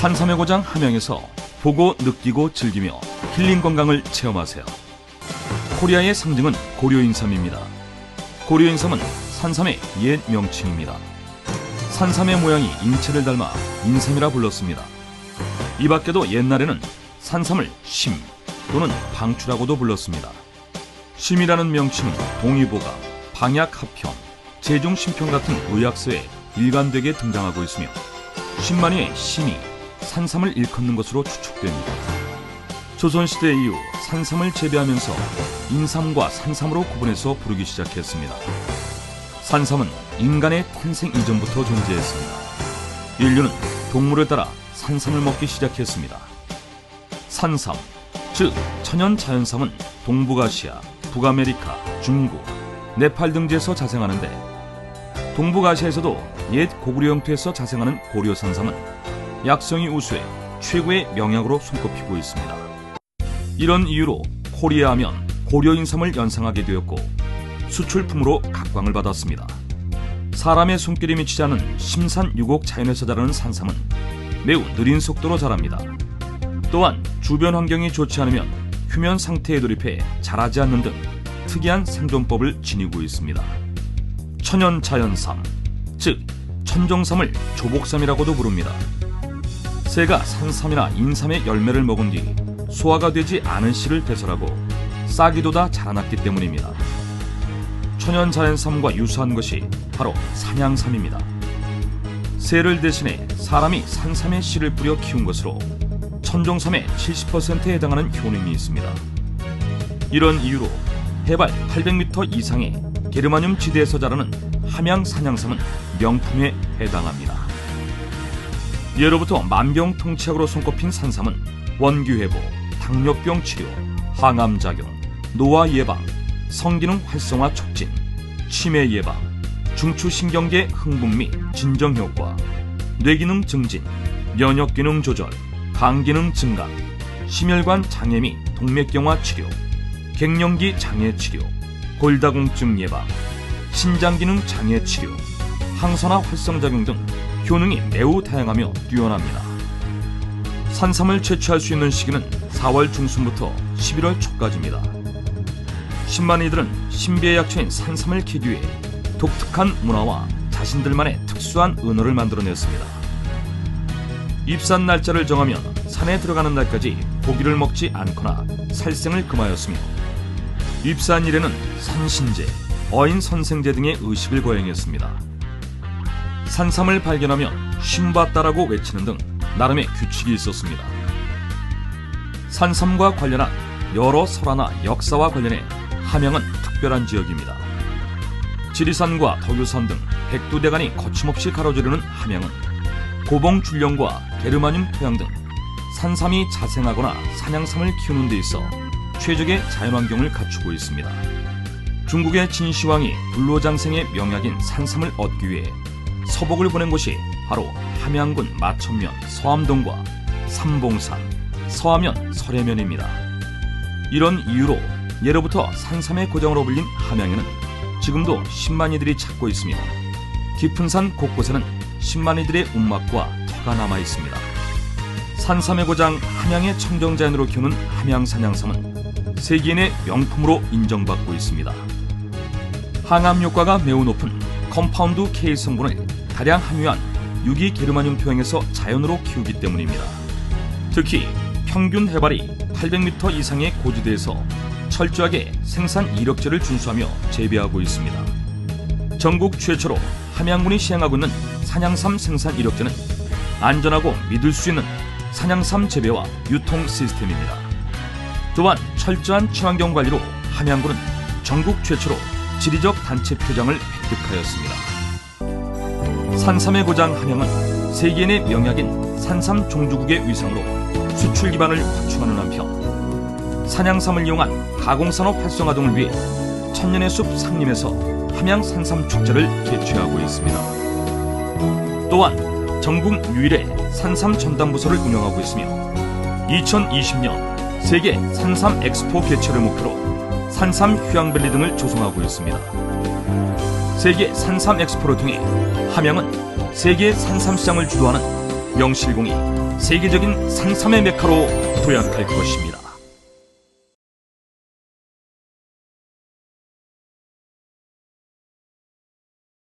산삼의 고장 함양에서 보고 느끼고 즐기며 힐링 건강을 체험하세요. 코리아의 상징은 고려인삼입니다. 고려인삼은 산삼의 옛 명칭입니다. 산삼의 모양이 인체를 닮아 인삼이라 불렀습니다. 이 밖에도 옛날에는 산삼을 심 또는 방추라고도 불렀습니다. 심이라는 명칭은 동의보감, 방약합평, 제중심평 같은 의학서에 일관되게 등장하고 있으며 신만이의 심이 산삼을 일컫는 것으로 추측됩니다. 조선시대 이후 산삼을 재배하면서 인삼과 산삼으로 구분해서 부르기 시작했습니다. 산삼은 인간의 탄생 이전부터 존재했습니다. 인류는 동물을 따라 산삼을 먹기 시작했습니다. 산삼, 즉 천연 자연삼은 동북아시아, 북아메리카, 중국, 네팔 등지에서 자생하는데 동북아시아에서도 옛 고구려 영토에서 자생하는 고려산삼은 약성이 우수해 최고의 명약으로 손꼽히고 있습니다. 이런 이유로 코리아 하면 고려인삼을 연상하게 되었고 수출품으로 각광을 받았습니다. 사람의 손길이 미치지 않은 심산유곡 자연에서 자라는 산삼은 매우 느린 속도로 자랍니다. 또한 주변 환경이 좋지 않으면 휴면 상태에 돌입해 자라지 않는 등 특이한 생존법을 지니고 있습니다. 천연 자연삼, 즉 천정삼을 조복삼이라고도 부릅니다. 새가 산삼이나 인삼의 열매를 먹은 뒤 소화가 되지 않은 씨를 배설하고 싹이 돋아 자라났기 때문입니다. 천연 자연삼과 유사한 것이 바로 산양삼입니다. 새를 대신해 사람이 산삼의 씨를 뿌려 키운 것으로 천종삼의 70%에 해당하는 효능이 있습니다. 이런 이유로 해발 800m 이상의 게르마늄 지대에서 자라는 함양 산양삼은 명품에 해당합니다. 예로부터 만병통치약으로 손꼽힌 산삼은 원기 회복, 당뇨병 치료, 항암 작용, 노화 예방, 성기능 활성화 촉진, 치매 예방, 중추신경계 흥분 및 진정 효과, 뇌기능 증진, 면역 기능 조절, 간 기능 증가, 심혈관 장애 및 동맥경화 치료, 갱년기 장애 치료, 골다공증 예방, 신장 기능 장애 치료, 항산화 활성작용 등 효능이 매우 다양하며 뛰어납니다. 산삼을 채취할 수 있는 시기는 4월 중순부터 11월 초까지입니다. 신만이들은 신비의 약초인 산삼을 캐기 위해 독특한 문화와 자신들만의 특수한 은어를 만들어냈습니다. 입산 날짜를 정하면 산에 들어가는 날까지 고기를 먹지 않거나 살생을 금하였으며 입산일에는 산신제, 어인 선생제 등의 의식을 거행했습니다. 산삼을 발견하면 쉰봤다라고 외치는 등 나름의 규칙이 있었습니다. 산삼과 관련한 여러 설화나 역사와 관련해 함양은 특별한 지역입니다. 지리산과 덕유산 등 백두대간이 거침없이 가로지르는 함양은 고봉 줄령과 게르마늄 토양 등 산삼이 자생하거나 산양삼을 키우는 데 있어 최적의 자연환경을 갖추고 있습니다. 중국의 진시황이 불로장생의 명약인 산삼을 얻기 위해 서복을 보낸 곳이 바로 함양군 마천면 서암동과 삼봉산, 서하면 설해면입니다. 이런 이유로 예로부터 산삼의 고장으로 불린 함양에는 지금도 신만이들이 찾고 있으며 깊은 산 곳곳에는 신만이들의 움막과 터가 남아 있습니다. 산삼의 고장 함양의 청정자연으로 키우는 함양산양삼은 세계인의 명품으로 인정받고 있습니다. 항암 효과가 매우 높은 컴파운드 K 성분을 다량 함유한 유기 게르마늄 토양에서 자연으로 키우기 때문입니다. 특히 평균 해발이 800m 이상의 고지대에서 철저하게 생산 이력제를 준수하며 재배하고 있습니다. 전국 최초로 함양군이 시행하고 있는 산양삼 생산 이력제는 안전하고 믿을 수 있는 산양삼 재배와 유통 시스템입니다. 또한 철저한 친환경 관리로 함양군은 전국 최초로 지리적 단체 표장을 획득하였습니다. 산삼의 고장 함양은 세계인의 명약인 산삼 종주국의 위상으로 수출 기반을 확충하는 한편 산양삼을 이용한 가공산업 활성화 등을 위해 천년의 숲 상림에서 함양 산삼 축제를 개최하고 있습니다. 또한 전국 유일의 산삼 전담 부서를 운영하고 있으며 2020년 세계 산삼 엑스포 개최를 목표로 산삼 휴양밸리 등을 조성하고 있습니다. 세계 산삼 엑스포를 통해 함양은 세계 산삼 시장을 주도하는 명실공히 세계적인 상삼의 메카로 도약할 것입니다.